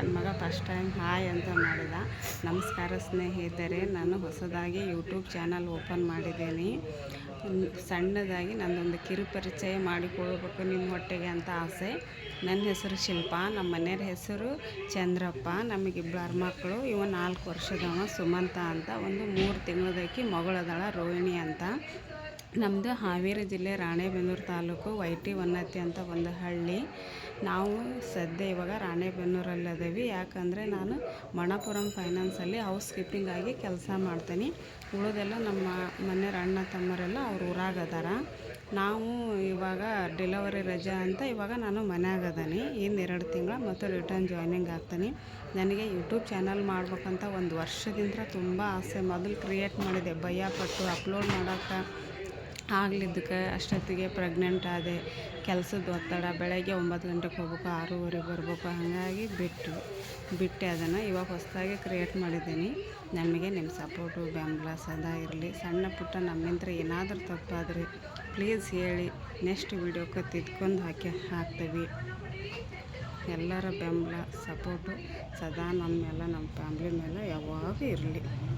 First time hi ಅಂತ ಮಾಡಿದ. ನಮಸ್ಕಾರ ಸ್ನೇಹಿತರೆ, ನಾನು ಹೊಸದಾಗಿ ಯೂಟ್ಯೂಬ್ ಚಾನಲ್ ಓಪನ್ ಮಾಡಿದ್ದೀನಿ. ಸಣ್ಣದಾಗಿ ನನ್ನೊಂದು ಕಿರು ಪರಿಚಯ ಮಾಡಿಕೊಳ್ಬೇಕು ನಿಮ್ಮ ಹೊಟ್ಟೆಗೆ ಅಂತ ಆಸೆ. ನನ್ನ ಹೆಸರು ಶಿಲ್ಪ, ನಮ್ಮ ಮನೆಯವ್ರ ಹೆಸರು ಚಂದ್ರಪ್ಪ ನಮಗಿಬ್ಬರು ಮಕ್ಕಳು ಇವ ನಾಲ್ಕು ವರ್ಷದವ ಸುಮಂತ ಅಂತ, ಒಂದು ಮೂರು ತಿಂಗಳದಕ್ಕೆ ಮಗಳದಾಳ ರೋಹಿಣಿ ಅಂತ. ನಮ್ಮದು ಹಾವೇರಿ ಜಿಲ್ಲೆ ರಾಣೆಬೆನ್ನೂರು ತಾಲೂಕು ವೈಟಿ ವನ್ನತಿ ಅಂತ ಒಂದು ಹಳ್ಳಿ. ನಾವು ಸದ್ಯ ಇವಾಗ ರಾಣೆಬೆನ್ನೂರಲ್ಲಿ ಅದೇವಿ ಯಾಕಂದರೆ ನಾನು ಮಣಪುರಂ ಫೈನಾನ್ಸಲ್ಲಿ ಹೌಸ್ ಕೀಪಿಂಗ್ ಆಗಿ ಕೆಲಸ ಮಾಡ್ತೀನಿ. ಉಳಿದೆಲ್ಲ ನಮ್ಮ ಮನೆಯವ್ರ ಅಣ್ಣ ತಮ್ಮರೆಲ್ಲ ಅವ್ರ ಊರಾಗ ಅದಾರ. ನಾವು ಇವಾಗ ಡೆಲಿವರಿ ರಜಾ ಅಂತ ಇವಾಗ ನಾನು ಮನ್ಯಾಗ ಅದಾನೆ. ಇನ್ನು ಎರಡು ತಿಂಗಳ ಮತ್ತು ರಿಟರ್ನ್ ಜಾಯ್ನಿಂಗ್ ಆಗ್ತೀನಿ. ನನಗೆ ಯೂಟ್ಯೂಬ್ ಚಾನಲ್ ಮಾಡ್ಬೇಕಂತ ಒಂದು ವರ್ಷದಿಂದ ತುಂಬ ಆಸೆ. ಮೊದಲು ಕ್ರಿಯೇಟ್ ಮಾಡಿದೆ. ಭಯಪಟ್ಟು ಅಪ್ಲೋಡ್ ಮಾಡೋಕ್ಕೆ ಆಗ್ಲಿದ್ದಕ್ಕೆ ಅಷ್ಟೊತ್ತಿಗೆ ಪ್ರೆಗ್ನೆಂಟ್ ಆದೆ. ಕೆಲಸದ ಒತ್ತಡ, ಬೆಳಗ್ಗೆ ಒಂಬತ್ತು ಗಂಟೆಗೆ ಹೋಗ್ಬೇಕು, ಆರೂವರೆಗೆ ಬರಬೇಕು, ಹಾಗಾಗಿ ಬಿಟ್ಟು, ಬಿಟ್ಟೆ ಅದನ್ನು. ಇವಾಗ ಹೊಸದಾಗಿ ಕ್ರಿಯೇಟ್ ಮಾಡಿದ್ದೀನಿ. ನಮಗೆ ನಿಮ್ಮ ಸಪೋರ್ಟು ಬೆಂಬಲ ಸದಾ ಇರಲಿ. ಸಣ್ಣ ಪುಟ್ಟ ನಮ್ಮಿಂದ ಏನಾದರೂ ತಪ್ಪಾದರೆ ಪ್ಲೀಸ್ ಹೇಳಿ. ನೆಕ್ಸ್ಟ್ ವೀಡಿಯೋಕ್ಕೆ ತಿದ್ಕೊಂಡು ಹಾಕಿ ಹಾಕ್ತೀವಿ. ಎಲ್ಲರ ಬೆಂಬಲ ಸಪೋರ್ಟು ಸದಾ ನಮ್ಮ ಮೇಲೆ ನಮ್ಮ ಫ್ಯಾಮ್ಲಿ ಮೇಲೆ ಯಾವಾಗೂ ಇರಲಿ.